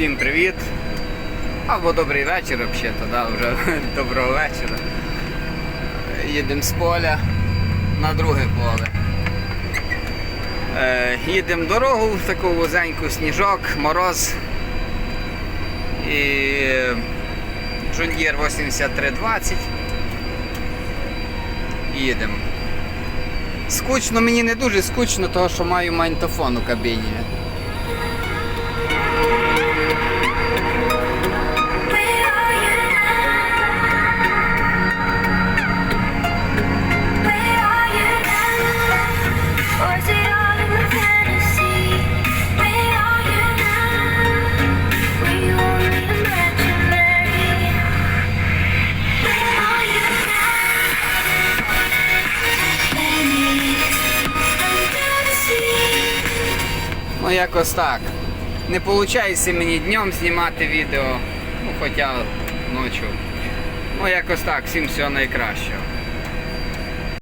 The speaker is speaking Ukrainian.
Всім привіт! Або добрий вечір взагалі, да, вже доброго вечора. Їдемо з поля на друге поле. Е, їдемо дорогу в таку вузеньку сніжок, мороз. І Джундір 8320. Їдемо. Скучно, мені не дуже скучно, тому що маю магнітофон у кабіні. Ну якось так. Не виходить мені днем знімати відео, ну хоча ночі. Ну якось так, всім всього найкращого.